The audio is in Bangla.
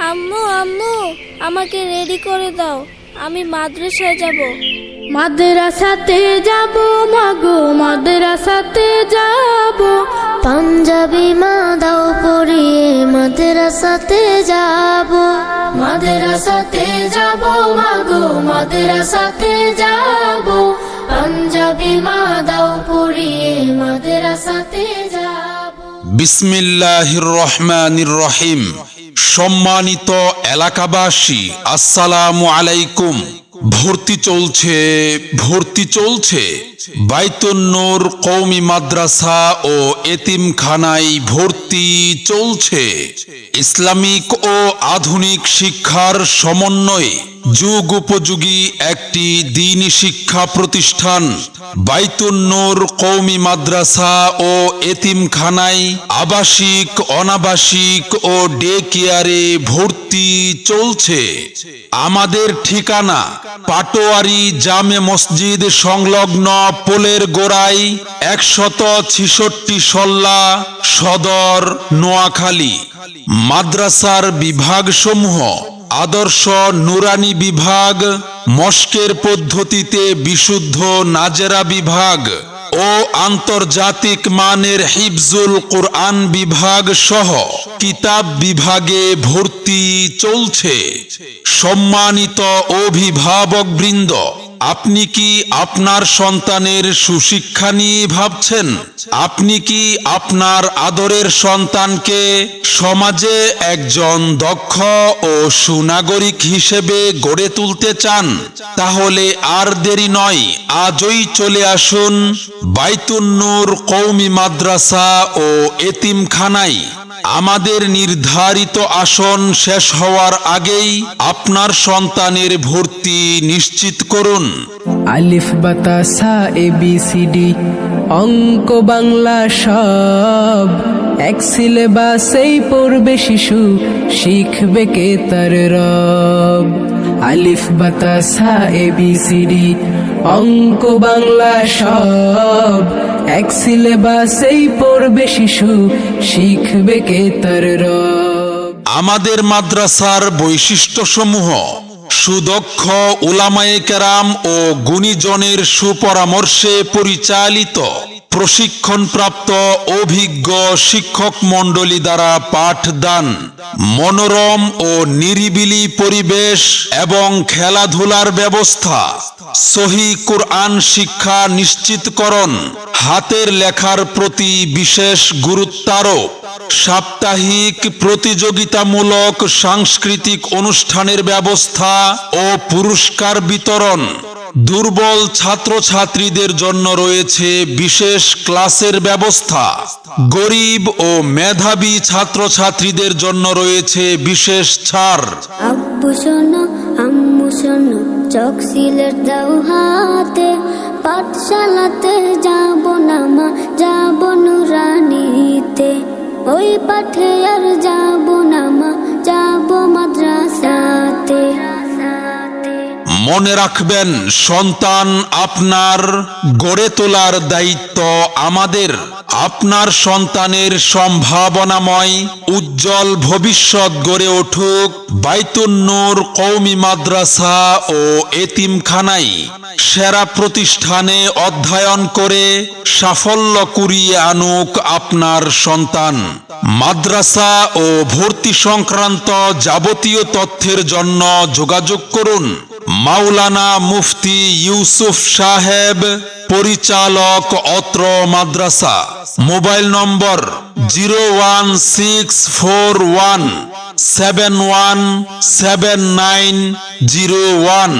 আম্মু আম্মু আমাকে রেডি করে দাও। আমি মাদ্রাসায় যাব। মাদ্রাসাতে যাব মাগো মাদ্রাসাতে যাব। পাঞ্জাবি মা দাও পরিয়ে মাদ্রাসাতে যাব। মাদ্রাসাতে যাব মাগো মাদ্রাসাতে যাব। পাঞ্জাবি মা দাও পরিয়ে মাদ্রাসাতে যাব। বিসমিল্লাহির রহমানির রহিম। সম্মানিত এলাকাবাসী আসসালামু আলাইকুম। ভর্তি চলছে ভর্তি চলছে। বাইতুন্নুর কৌমি মাদ্রাসা ও এতিমখানায় ভর্তি চলছে। ইসলামিক ও আধুনিক শিক্ষার সমন্বয়ে যুগ উপযোগী একটি দিনী শিক্ষা প্রতিষ্ঠান বাইতুন্নুর কৌমি মাদ্রাসা ও এতিমখানায় আবাসিক, অনাবাসিক ও ডে কেয়ারে ভর্তি চলছে। আমাদের ঠিকানা পাটোয়ারি জামে মসজিদ সংলগ্ন পোলের গোড়ায় একশত ছিষট্টি সল্লা সদর নোয়াখালী। মাদ্রাসার বিভাগসমূহ আদর্শ নুরানি বিভাগ, মস্কের পদ্ধতিতে বিশুদ্ধ নাজেরা বিভাগ ও আন্তর্জাতিক মানের হিফজুল কোরআন বিভাগ সহ কিতাব বিভাগে ভর্তি চলছে। সম্মানিত অভিভাবকবৃন্দ আপনি কি আপনার সন্তানের সুশিক্ষা নিয়ে ভাবছেন? আপনি কি আপনার আদরের সন্তানকে সমাজে একজন দক্ষ ও সুনাগরিক হিসেবে গড়ে তুলতে চান? তাহলে আর দেরি নয়, আজই চলে আসুন বাইতুন্নুর কৌমি মাদ্রাসা ও এতিমখানায়। আমাদের নির্ধারিত আসন শেষ হওয়ার আগেই আপনার সন্তানের ভর্তি নিশ্চিত করুন। আলিফ বাতাসা এ, বি, সি, ডি, অঙ্ক, বাংলা সব। এক সিলেবাসেই পড়বে শিশু, শিখবে কে তার রব। আলিফ বাতাসা এ, বি, সি, ডি অঙ্ক, বাংলা সব। এক সিলেবাসেই পড়বে শিশু, শিখবে কে তার আমাদের মাদ্রাসার বৈশিষ্ট্য সমূহ সুদক্ষ উলামায়ে কেরাম ও গুণীজনের সুপরামর্শে পরিচালিত। প্রশিক্ষণপ্রাপ্ত অভিজ্ঞ শিক্ষক মণ্ডলী দ্বারা পাঠদান, মনোরম ও নিরিবিলি পরিবেশ এবং খেলাধুলার ব্যবস্থা, সহি কোরআন শিক্ষা নিশ্চিতকরণ, হাতের লেখার প্রতি বিশেষ গুরুত্বারোপ, সাপ্তাহিক প্রতিযোগিতামূলক সাংস্কৃতিক অনুষ্ঠানের ব্যবস্থা ও পুরস্কার বিতরণ দুর্বল ছাত্রছাত্রীদের জন্য রয়েছে বিশেষ ক্লাসের ব্যবস্থা। গরিব ও মেধাবী ছাত্রছাত্রীদের জন্য রয়েছে বিশেষ ছাড়। পাঠশালাতে যাব না মা, যাব নুরানিতে। ওই পাঠে আর যাব না মা, যাব মাদ্রাসাতে মনে রাখবেন, সন্তান আপনার গড়ে তোলার দায়িত্ব আমাদের। আপনার সন্তানের সম্ভাবনাময়, উজ্জ্বল ভবিষ্যৎ গড়ে উঠুক বাইতুন্নুর কৌমি মাদ্রাসা ও এতিমখানাই সেরা প্রতিষ্ঠানে অধ্যয়ন করে সাফল্য কুড়িয়ে আনুক আপনার সন্তান। মাদ্রাসা ও ভর্তি সংক্রান্ত যাবতীয় তথ্যের জন্য যোগাযোগ করুন। মাওলানা মুফতি ইউসুফ সাহেব, পরিচালক অত্র মাদ্রাসা। Mobile number zero one six four one seven one seven nine zero one.